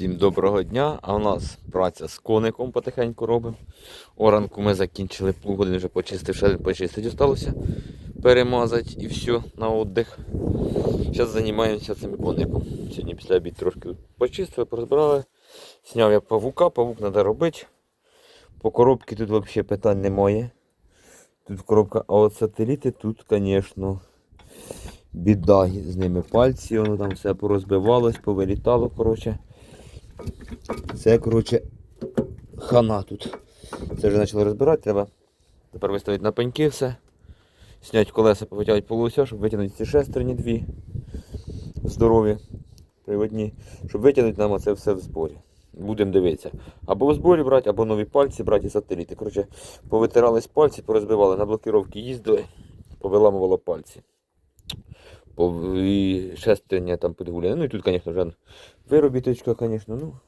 Всім доброго дня. А у нас праця з коником потихеньку робимо. Оранку ми закінчили плуг, один вже почистив, ще один почистити осталося. Перемазати і все на отдих. Зараз займаємося цим коником. Сьогодні після обід трошки почистили, порозбирали. Зняв я павука, павук треба робити. По коробці тут взагалі питань немає. Тут коробка, а от сателіти тут, звісно, біда з ними пальці, воно там все порозбивалось, повилітало, коротше. Це, коротше, хана тут. Це вже почали розбирати, треба тепер виставити на пеньки все. Зняти колеса, повитягати полуся, щоб витягнути ці шестерні дві здорові, приводні, щоб витягнути нам це все в зборі. Будемо дивитися. Або в зборі брати, або нові пальці брати і сателіти. Коротше, повитирались пальці, порозбивали, на блокировки їздили, повиламувало пальці. І шестерня там підгуляли. Ну і тут, звісно, вже виробіточка, звісно, ну.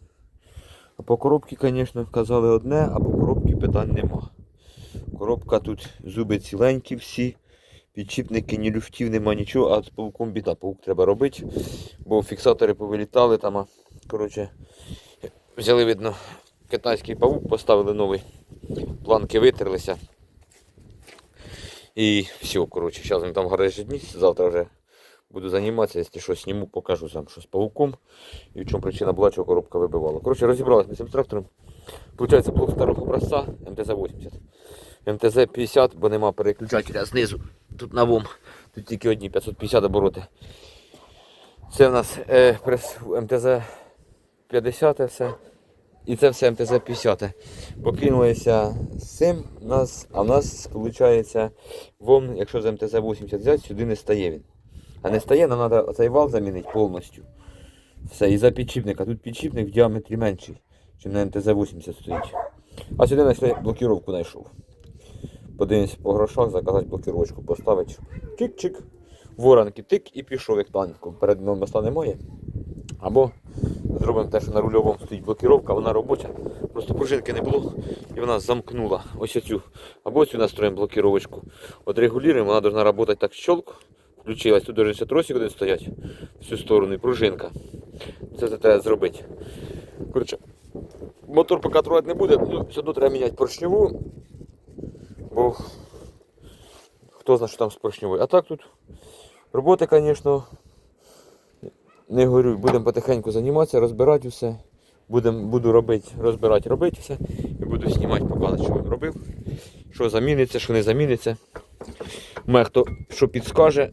А по коробці, звісно, казали одне, а по коробці питань нема. Коробка тут зуби ціленькі всі, підчіпники, ні люфтів, нема нічого, а з пауком біда. Паук треба робити, бо фіксатори повилітали там. а, Коротше, взяли, видно, китайський павук, поставили новий, планки витерлися. І все, коротше, зараз він там гаражі дні, завтра вже буду займатися, якщо що зніму, покажу сам, що з павуком і в чому причина була, чого коробка вибивала. Коротше, розібралися ми з цим трактором. Получається блок старого образця МТЗ-80. МТЗ-50, бо нема переключателя знизу. Тут на ВОМ. Тут тільки одні 550 обороти. Це в нас е, прес МТЗ-50 все. І це все МТЗ-50. Покинулися з цим, нас, а в нас виходить ВОМ, якщо з МТЗ-80 взяти, сюди не стає він. А не стає, нам треба цей вал замінити повністю. Все, і за підчіпника. Тут підчіпник в діаметрі менший, ніж на МТЗ-80 стоїть. А сюди знайшли блокіровку знайшов. Подивимося по грошах, заказати блокіровочку поставити. Чик-чик. Воронки тик і пішов як танком. Перед ним масла немає. Або зробимо те, що на рульовому стоїть блокіровка, вона робоча. Просто пружинки не було і вона замкнула. Ось оцю. Або цю настроїмо блокіровочку. От регулюємо, вона повинна працювати так щелк. Включилась. Тут ще тросик один стоять в цю сторону і пружинка. Це треба зробити. Коротше, мотор поки трогати не буде, ну, все одно треба міняти поршневу. Бо хто знає, що там з поршневою. А так тут роботи, звісно, не горюй. Будемо потихеньку займатися, розбирати все. Будем, буду робити, розбирати, робити все. І буду знімати, показувати, що робив, що заміниться, що не заміниться. Мехто що підскаже,